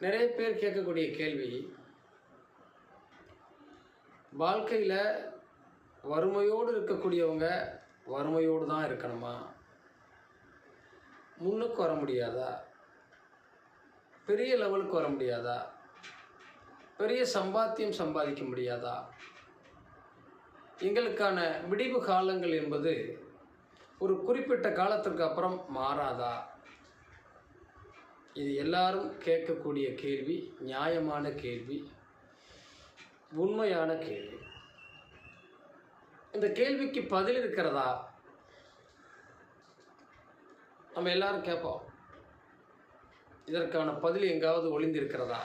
நிறைய பேர் கேட்கக்கூடிய கேள்வி வாழ்க்கையில் வறுமையோடு இருக்கக்கூடியவங்க வறுமையோடு தான் இருக்கணுமா? முன்னுக்கு வர முடியாதா? பெரிய லெவலுக்கு வர முடியாதா? பெரிய சம்பாத்தியம் சம்பாதிக்க முடியாதா? எங்களுக்கான விடிவு காலங்கள் என்பது ஒரு குறிப்பிட்ட காலத்திற்கு அப்புறம் மாறாதா? இது எல்லாரும் கேட்கக்கூடிய கேள்வி நியாயமான கேள்வி உண்மையான கேள்வி. இந்த கேள்விக்கு பதில் இருக்கிறதா? நம்ம எல்லாரும் கேட்போம். இதற்கான பதில் எங்காவது ஒளிந்திருக்கிறதா?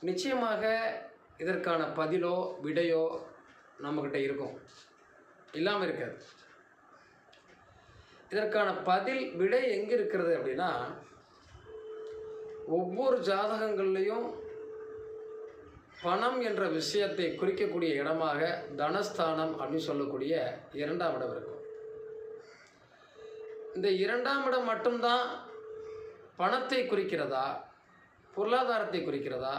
நிச்சயமாக இதற்கான பதிலோ விடையோ நம்மக்கிட்ட இருக்கும். இல்லாமல் இருக்காது. இதற்கான பதில் விடை எங்கே இருக்கிறது அப்படின்னா ஒவ்வொரு ஜாதகங்கள்லேயும் பணம் என்ற விஷயத்தை குறிக்கக்கூடிய இடமாக தனஸ்தானம் அப்படின்னு சொல்லக்கூடிய இரண்டாம் இடம் இருக்கும். இந்த இரண்டாம் இடம் மட்டும்தான் பணத்தை குறிக்கிறதா பொருளாதாரத்தை குறிக்கிறதா?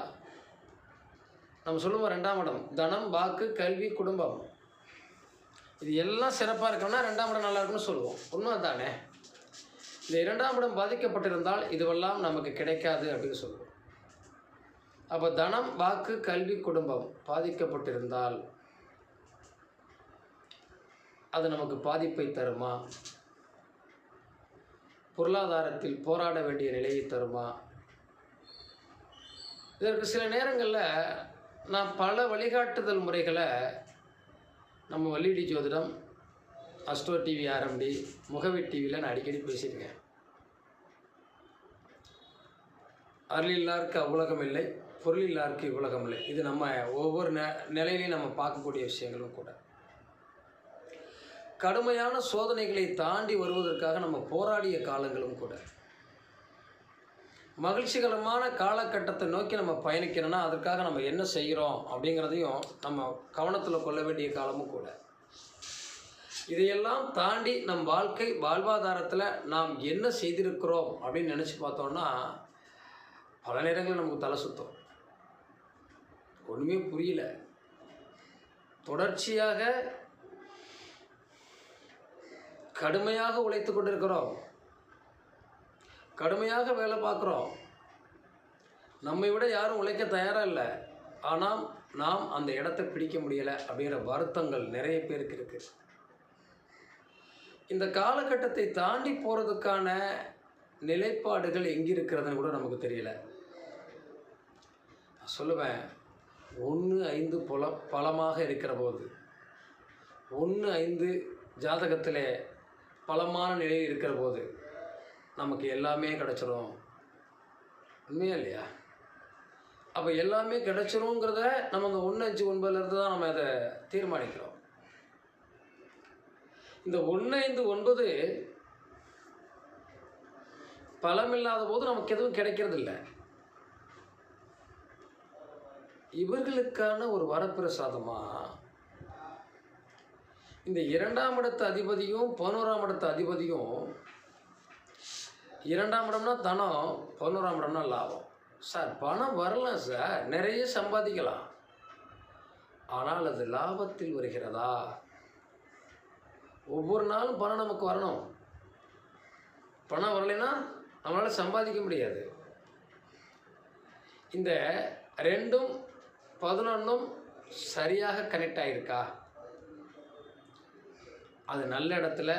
நம்ம சொல்லுவோம் ரெண்டாம் இடம் தனம் வாக்கு கல்வி குடும்பம். இது எல்லாம் சிறப்பாக இருக்கணும்னா ரெண்டாம் இடம் நல்லா இருக்குன்னு சொல்லுவோம். உண்மை தானே இந்த இரண்டாம் இடம் பாதிக்கப்பட்டிருந்தால் இதுவெல்லாம் நமக்கு கிடைக்காது அப்படின்னு சொல்லுவோம். அப்போ தனம் வாக்கு கல்வி குடும்பம் பாதிக்கப்பட்டிருந்தால் அது நமக்கு பாதிப்பை தருமா? பொருளாதாரத்தில் போராட வேண்டிய நிலையை தருமா? இதற்கு சில நேரங்களில் நான் பல வழிகாட்டுதல் முறைகளை நம்ம வள்ளிடி ஜோதிடம் அஸ்ட்ரோ டிவி ஆர்எம்டி முகவி டிவியில் நான் அடிக்கடி பேசியிருக்கேன். அருளில்லாருக்கு அவ்வுலகம் இல்லை பொருளில்லாருக்கு இவ்வுலகம் இல்லை. இது நம்ம ஒவ்வொரு நெ நிலையிலையும் நம்ம பார்க்கக்கூடிய விஷயங்களும் கூட. கடுமையான சோதனைகளை தாண்டி வருவதற்காக நம்ம போராடிய காலங்களும் கூட. மகிழ்ச்சிகரமான காலகட்டத்தை நோக்கி நம்ம பயணிக்கிறோன்னா அதற்காக நம்ம என்ன செய்கிறோம் அப்படிங்கிறதையும் நம்ம கவனத்தில் கொள்ள வேண்டிய காலமும் கூட. இதையெல்லாம் தாண்டி நம் வாழ்க்கை வாழ்வாதாரத்தில் நாம் என்ன செய்திருக்கிறோம் அப்படின்னு நினச்சி பார்த்தோம்னா பல நேரங்களில் நமக்கு தலை சுத்தம். ஒன்றுமே புரியல. தொடர்ச்சியாக கடுமையாக உழைத்து கொண்டிருக்கிறோம். கடுமையாக வேலை பார்க்குறோம். நம்மை விட யாரும் உழைக்க தயாராக இல்லை. ஆனால் நாம் அந்த இடத்த பிடிக்க முடியலை அப்படிங்கிற வருத்தங்கள் நிறைய பேருக்கு இருக்குது இந்த காலகட்டத்தை தாண்டி போகிறதுக்கான நிலைப்பாடுகள் எங்கே இருக்கிறதுன்னு கூட நமக்கு தெரியல. சொல்லுவேன் ஒன்று ஐந்து புல பலமாக இருக்கிற போது ஒன்று ஐந்து ஜாதகத்தில் பலமான நிலையில் இருக்கிற போது நமக்கு எல்லாமே கிடச்சிரும். உண்மையா இல்லையா? அப்போ எல்லாமே கிடச்சிருங்கிறத நம்ம அந்த ஒன்று அஞ்சு ஒன்பதுலேருந்து தான் நம்ம அதை தீர்மானிக்கிறோம். இந்த ஒன்று ஐந்து ஒன்பது பலமில்லாத போது நமக்கு எதுவும் கிடைக்கிறது இல்லை இவர்களுக்கான ஒரு வரப்பிரசாதமாக இந்த இரண்டாம் இடத்து அதிபதியும் பதினோராம் இடத்து அதிபதியும் இரண்டாம் இடம்னா தனம் பதினோராம் இடம்னா லாபம். சார் பணம் வரலாம் சார். நிறைய சம்பாதிக்கலாம். ஆனால் அது லாபத்தில் வருகிறதா? ஒவ்வொரு நாளும் பணம் நமக்கு வரணும். பணம் வரலைன்னா நம்மளால் சம்பாதிக்க முடியாது. இந்த ரெண்டும் பதினொன்றும் சரியாக கனெக்ட் ஆகிருக்கா அது நல்ல இடத்துல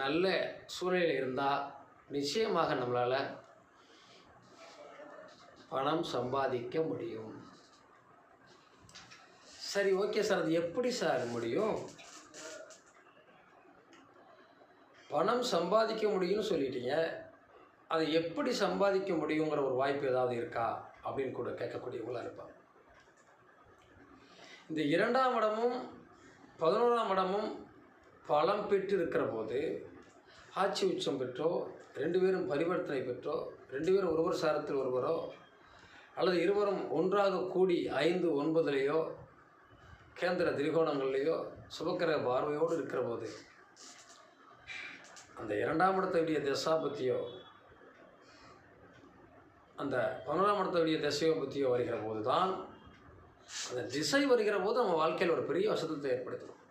நல்ல சூழ்நிலை இருந்தால் நிச்சயமாக நம்மளால் பணம் சம்பாதிக்க முடியும். சரி ஓகே சார். அது எப்படி சார் முடியும்? பணம் சம்பாதிக்க முடியும்னு சொல்லிட்டீங்க. அதை எப்படி சம்பாதிக்க முடியுங்கிற ஒரு வாய்ப்பு ஏதாவது இருக்கா? அப்படின்னு கூட கேட்கக்கூடியவங்களாக இருப்பாங்க. இந்த இரண்டாம் இடமும் பதினோராம் இடமும் பலம் பெற்று இருக்கிற போது ஆட்சி உச்சம் பெற்றோ ரெண்டு பேரும் பரிவர்த்தனை பெற்றோ ரெண்டு பேரும் ஒருவர் சாரத்தில் ஒருவரோ அல்லது இருவரும் ஒன்றாக கூடி ஐந்து ஒன்பதுலேயோ கேந்திர திரிகோணங்கள்லேயோ சுபக்கிரக பார்வையோடு இருக்கிற போது அந்த இரண்டாம் இடத்துடைய தசாபத்தியோ அந்த பதினொன்றாம் இடத்துடைய திசையோ பற்றியோ வருகிற போது தான் அந்த திசை வருகிற போது நம்ம வாழ்க்கையில் ஒரு பெரிய வசதத்தை ஏற்படுத்தணும்.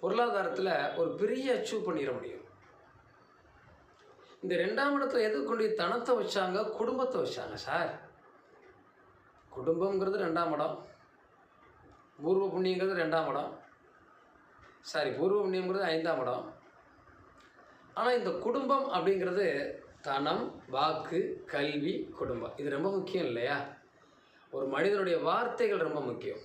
பொருளாதாரத்தில் ஒரு பெரிய அச்சீவ் பண்ணிட முடியும். இந்த ரெண்டாம் இடத்துல எது கொண்டு தனத்தை வச்சாங்க குடும்பத்தை வச்சாங்க சார் குடும்பங்கிறது ரெண்டாம் இடம். பூர்வ புண்ணியங்கிறது ரெண்டாம் இடம். சாரி பூர்வ புண்ணியங்கிறது ஐந்தாம் இடம். ஆனால் இந்த குடும்பம் அப்படிங்கிறது தனம் வாக்கு கல்வி குடும்பம். இது ரொம்ப முக்கியம் இல்லையா? ஒரு மனிதனுடைய வார்த்தைகள் ரொம்ப முக்கியம்.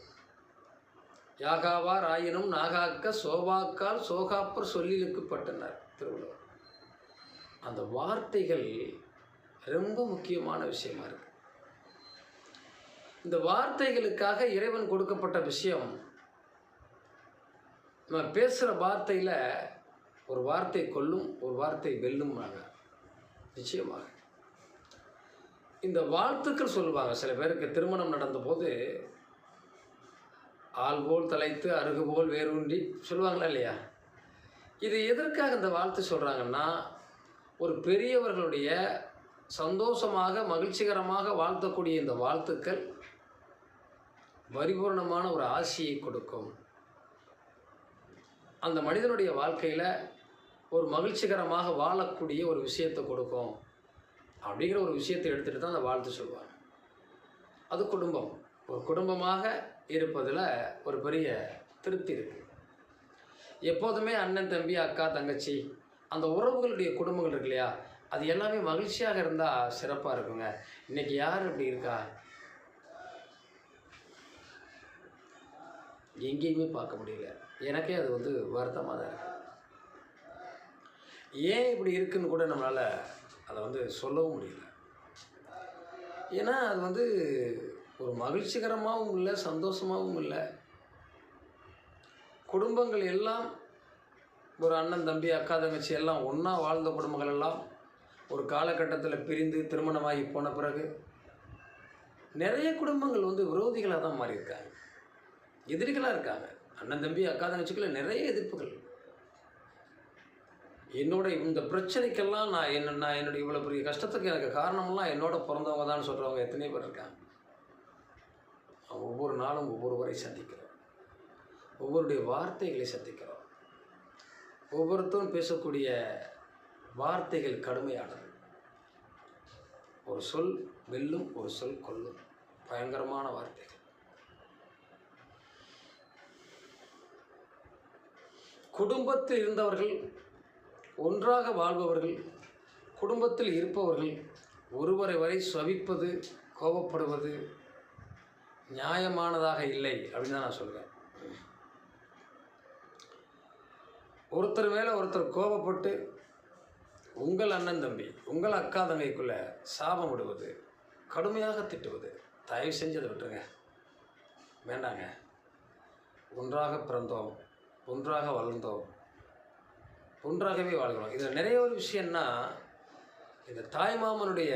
யாகாவார் ஆயினும் நாகாக்க சோபாக்கால் சோகாப்பர் சொல்லிலுக்கு பட்டனர் திருவள்ளுவர். அந்த வார்த்தைகள் ரொம்ப முக்கியமான விஷயமா இருக்கு. இந்த வார்த்தைகளுக்காக இறைவன் கொடுக்கப்பட்ட விஷயம் நம்ம பேசுகிற வார்த்தையில் ஒரு வார்த்தை கொல்லும் ஒரு வார்த்தை வெல்லும் நிச்சயமாக. இந்த வாழ்த்துக்கள் சொல்லுவாங்க. சில பேருக்கு திருமணம் நடந்தபோது ஆள் போல் தலைத்து அருகு போல் வேரூன்றி சொல்லுவாங்களா இல்லையா? இது எதற்காக இந்த வாழ்த்து சொல்கிறாங்கன்னா ஒரு பெரியவர்களுடைய சந்தோஷமாக மகிழ்ச்சிகரமாக வாழ்த்தக்கூடிய இந்த வாழ்த்துக்கள் பரிபூர்ணமான ஒரு ஆசியை கொடுக்கும். அந்த மனிதனுடைய வாழ்க்கையில் ஒரு மகிழ்ச்சிகரமாக வாழக்கூடிய ஒரு விஷயத்தை கொடுக்கும். அப்படிங்கிற ஒரு விஷயத்தை எடுத்துகிட்டு தான் அந்த வாழ்த்து சொல்லுவாங்க அது குடும்பம். ஒரு குடும்பமாக இருப்பதில் ஒரு பெரிய திருப்தி இருக்குது எப்போதுமே அண்ணன் தம்பி அக்கா தங்கச்சி அந்த உறவுகளுடைய குடும்பங்கள் இருக்கு இல்லையா? அது எல்லாமே மகிழ்ச்சியாக இருந்தால் சிறப்பாக இருக்குங்க. இன்னைக்கு யார் இப்படி இருக்கா? எங்கேயுமே பார்க்க முடியல. எனக்கே அது வந்து வருத்தமாக தான் ஏன் இப்படி இருக்குன்னு கூட நம்மளால் அதை வந்து சொல்லவும் முடியல. ஏன்னா அது வந்து ஒரு மகிழ்ச்சிகரமாகவும் இல்லை சந்தோஷமாகவும் இல்லை. குடும்பங்கள் எல்லாம் ஒரு அண்ணன் தம்பி அக்கா தங்கச்சி எல்லாம் ஒன்றா வாழ்ந்த குடும்பங்கள் எல்லாம் ஒரு காலகட்டத்தில் பிரிந்து திருமணமாகி போன பிறகு நிறைய குடும்பங்கள் வந்து விரோதிகளாக தான் மாறியிருக்காங்க. எதிரிகளாக இருக்காங்க. அண்ணன் தம்பி அக்கா தங்கச்சிக்குள்ள நிறைய எதிர்ப்புகள். என்னோட இந்த பிரச்சனைக்கெல்லாம் நான் என்ன நான் என்னுடைய இவ்வளோ பெரிய கஷ்டத்துக்கு எனக்கு காரணமெல்லாம் என்னோட பிறந்தவங்க தான் சொல்கிறவங்க எத்தனை பேர் இருக்காங்க. ஒவ்வொரு நாளும் ஒவ்வொருவரை சந்திக்கிறோம். ஒவ்வொருடைய வார்த்தைகளை சந்திக்கிறோம். ஒவ்வொருத்தரும் பேசக்கூடிய வார்த்தைகள் கடுமையானது. ஒரு சொல் வெல்லும் ஒரு சொல் கொல்லும் பயங்கரமான வார்த்தைகள். குடும்பத்தில் இருந்தவர்கள் ஒன்றாக வாழ்பவர்கள் குடும்பத்தில் இருப்பவர்கள் ஒருவரை வரை சவிப்பது கோபப்படுவது நியாயமானதாக இல்லை அப்படின்னு தான் நான் சொல்கிறேன் ஒருத்தர் மேலே ஒருத்தர் கோபப்பட்டு உங்கள் அண்ணன் தம்பி உங்கள் அக்கா தங்கைக்குள்ள சாபம் விடுவது கடுமையாக திட்டுவது தயவு செஞ்சு அதை விட்டுருங்க. வேண்டாங்க. ஒன்றாக பிறந்தோம் ஒன்றாக வளர்ந்தோம் ஒன்றாகவே வாழ்கிறோம். இதில் நிறைய ஒரு விஷயம்னா இந்த தாய்மாமனுடைய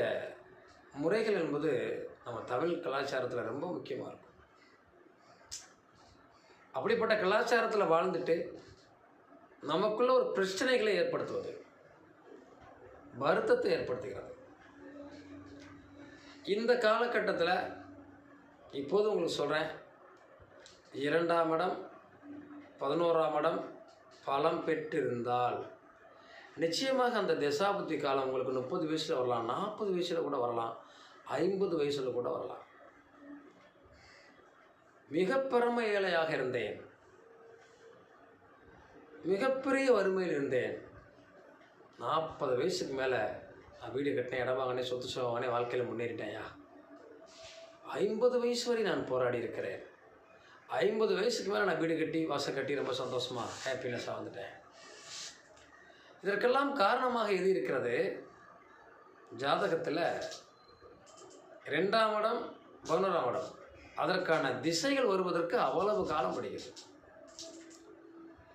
முறைகள் என்பது நம்ம தமிழ் கலாச்சாரத்தில் ரொம்ப முக்கியமாக இருக்கும். அப்படிப்பட்ட கலாச்சாரத்தில் வாழ்ந்துட்டு நமக்குள்ள ஒரு பிரச்சனைகளை ஏற்படுத்துவது வருத்தத்தை ஏற்படுத்துகிறது. இந்த காலகட்டத்தில் இப்போது உங்களுக்கு சொல்கிறேன் இரண்டாம் இடம் பதினோராம் இடம் பலம் பெற்றிருந்தால். நிச்சயமாக அந்த தசாபுத்தி காலம் உங்களுக்கு முப்பது வயசில் வரலாம் நாற்பது வயசில் கூட வரலாம். ஐம்பது வயசில் கூட வரலாம். மிக பெருமை ஏழையாக இருந்தேன். மிகப்பெரிய வறுமையில் இருந்தேன். நாற்பது வயசுக்கு மேலே நான் வீடு கட்டினேன் இடம் வாங்கினே சொத்து சுகம் வாழ்க்கையில் முன்னேறிட்டேயா ஐம்பது வயசு வரை நான் போராடி இருக்கிறேன். ஐம்பது வயசுக்கு மேலே நான் வீடு கட்டி வாசல் கட்டி ரொம்ப சந்தோஷமாக ஹாப்பினஸாக வந்துட்டேன். இதற்கெல்லாம் காரணமாக எது இருக்கிறது? ஜாதகத்தில் ரெண்டாம் இடம் பதினோராம் இடம். அதற்கான திசைகள் வருவதற்கு அவ்வளவு காலம் பிடிக்குது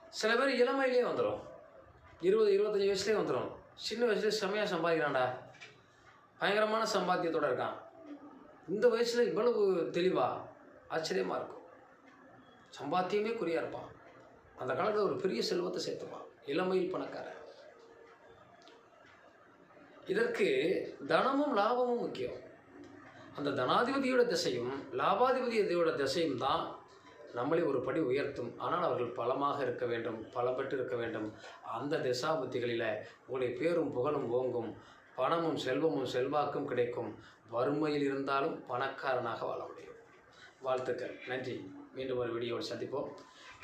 சில பேர் இளமையிலேயே வந்துடும் இருபது இருபத்தஞ்சி வயசுலேயே வந்துடும் சின்ன வயசுலேயே செம்மையாக சம்பாதிக்கிறான்டா. பயங்கரமான சம்பாத்தியத்தோடு இருக்கான். இந்த வயசில் இவ்வளவு தெளிவாக ஆச்சரியமாக இருக்கும். சம்பாத்தியமே குறியாக இருப்பான். அந்த காலத்தில் ஒரு பெரிய செல்வத்தை சேர்த்துப்பான். இளமையில் பணக்காரன். இதற்கு தனமும் லாபமும் முக்கியம். அந்த தனாதிபதியோட திசையும் லாபாதிபதியோட திசையும் தான் நம்மளை ஒரு படி உயர்த்தும். ஆனால் அவர்கள் பலமாக இருக்க வேண்டும் பலப்பட்டு இருக்க வேண்டும். அந்த திசாபுத்திகளில் உங்களுடைய பேரும் புகழும் ஓங்கும் பணமும் செல்வமும் செல்வாக்கும் கிடைக்கும். வறுமையில் இருந்தாலும் பணக்காரனாக வாழ முடியும். வாழ்த்துக்கள். நன்றி. மீண்டும் ஒரு வீடியோவில் சந்திப்போம்.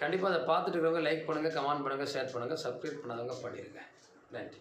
கண்டிப்பாக அதை பார்த்துட்டு இருக்கிறவங்க லைக் பண்ணுங்கள் கமெண்ட் பண்ணுங்கள் ஷேர் பண்ணுங்கள் சப்ஸ்கிரைப் பண்ணாதவங்க பண்ணிடுங்க நன்றி.